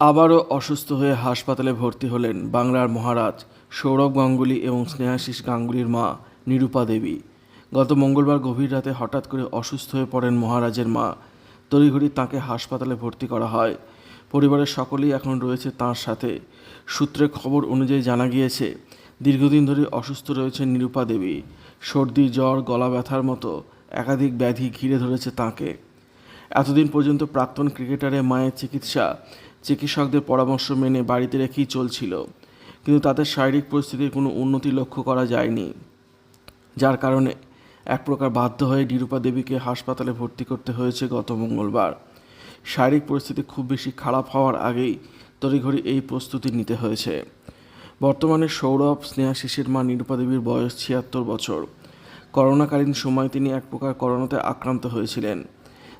আবারও অসুস্থ হয়ে হাসপাতালে ভর্তি হলেন বাংলার মহারাজ সৌরভ গাঙ্গুলি এবং স্নেহাশিস গাঙ্গুলির মা নিরূপা দেবী। গত মঙ্গলবার গভীর রাতে হঠাৎ করে অসুস্থ হয়ে পড়েন মহারাজের মা। তড়িঘড়ি তাঁকে হাসপাতালে ভর্তি করা হয়। পরিবারের সকলেই এখন রয়েছে তাঁর সাথে। সূত্রের খবর অনুযায়ী জানা গিয়েছে, দীর্ঘদিন ধরে অসুস্থ রয়েছেন নিরূপা দেবী। সর্দি, জ্বর গলা ব্যথার মতো একাধিক ব্যাধি ঘিরে ধরেছে তাঁকে। এতদিন পর্যন্ত প্রাক্তন ক্রিকেটারের মায়ের চিকিৎসা চিকিৎসকদের পরামর্শ মেনে বাড়িতে রেখেই চলছিল। কিন্তু তাদের শারীরিক পরিস্থিতির কোনো উন্নতি লক্ষ্য করা যায়নি। যার কারণে এক প্রকার বাধ্য হয়ে নিরূপা দেবীকে হাসপাতালে ভর্তি করতে হয়েছে গত মঙ্গলবার। শারীরিক পরিস্থিতি খুব বেশি খারাপ হওয়ার আগেই তড়িঘড়ি এই প্রস্তুতি নিতে হয়েছে। বর্তমানে সৌরভ, স্নেহা স্নেহাশিসের মা নিরূপা দেবীর বয়স ছিয়াত্তর বছর। করোনাকালীন সময় তিনি এক প্রকার করোনাতে আক্রান্ত হয়েছিলেন।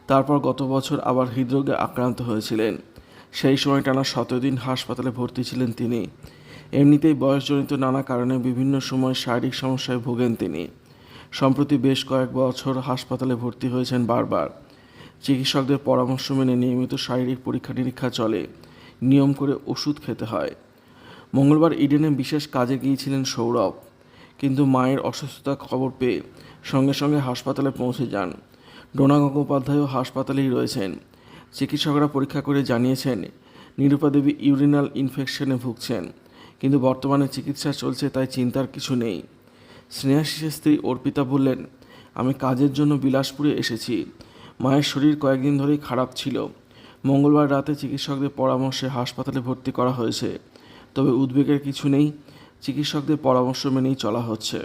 তারপর গত বছর আবার হৃদরোগে আক্রান্ত হয়েছিলেন। সেই সময় টানা সতেরো দিন হাসপাতালে ভর্তি ছিলেন তিনি। এমনিতেই বয়সজনিত নানা কারণে বিভিন্ন সময় শারীরিক সমস্যায় ভোগেন তিনি। সম্প্রতি বেশ কয়েক বছর হাসপাতালে ভর্তি হয়েছেন বারবার। চিকিৎসকদের পরামর্শ মেনে নিয়মিত শারীরিক পরীক্ষা নিরীক্ষা চলে। নিয়ম করে ওষুধ খেতে হয়। মঙ্গলবার ইডেনে বিশেষ কাজে গিয়েছিলেন সৌরভ। কিন্তু মায়ের অসুস্থতার খবর পেয়ে সঙ্গে সঙ্গে হাসপাতালে পৌঁছে যান। ডোনা গঙ্গোপাধ্যায়ও হাসপাতালেই রয়েছেন। চিকিৎসকরা পরীক্ষা করে জানিয়েছেন, নিরূপা দেবী ইউরিনাল ইনফেকশনে ভুগছেন, কিন্তু বর্তমানে চিকিৎসা চলছে তাই চিন্তার কিছু নেই। স্নেহাশিসের স্ত্রী অর্পিতা বললেন, আমি কাজের জন্য বিলাসপুরে এসেছি। মায়ের শরীর কয়েকদিন ধরেই খারাপ ছিল। মঙ্গলবার রাতে চিকিৎসকদের পরামর্শে হাসপাতালে ভর্তি করা হয়েছে। তবে উদ্বেগের কিছু নেই, চিকিৎসকদের পরামর্শ মেনেই চলা হচ্ছে।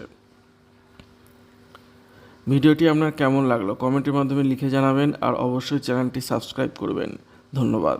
ভিডিওটি আপনার কেমন লাগল? কমেন্টের মাধ্যমে লিখে জানাবেন আর অবশ্যই চ্যানেলটি সাবস্ক্রাইব করবেন। ধন্যবাদ।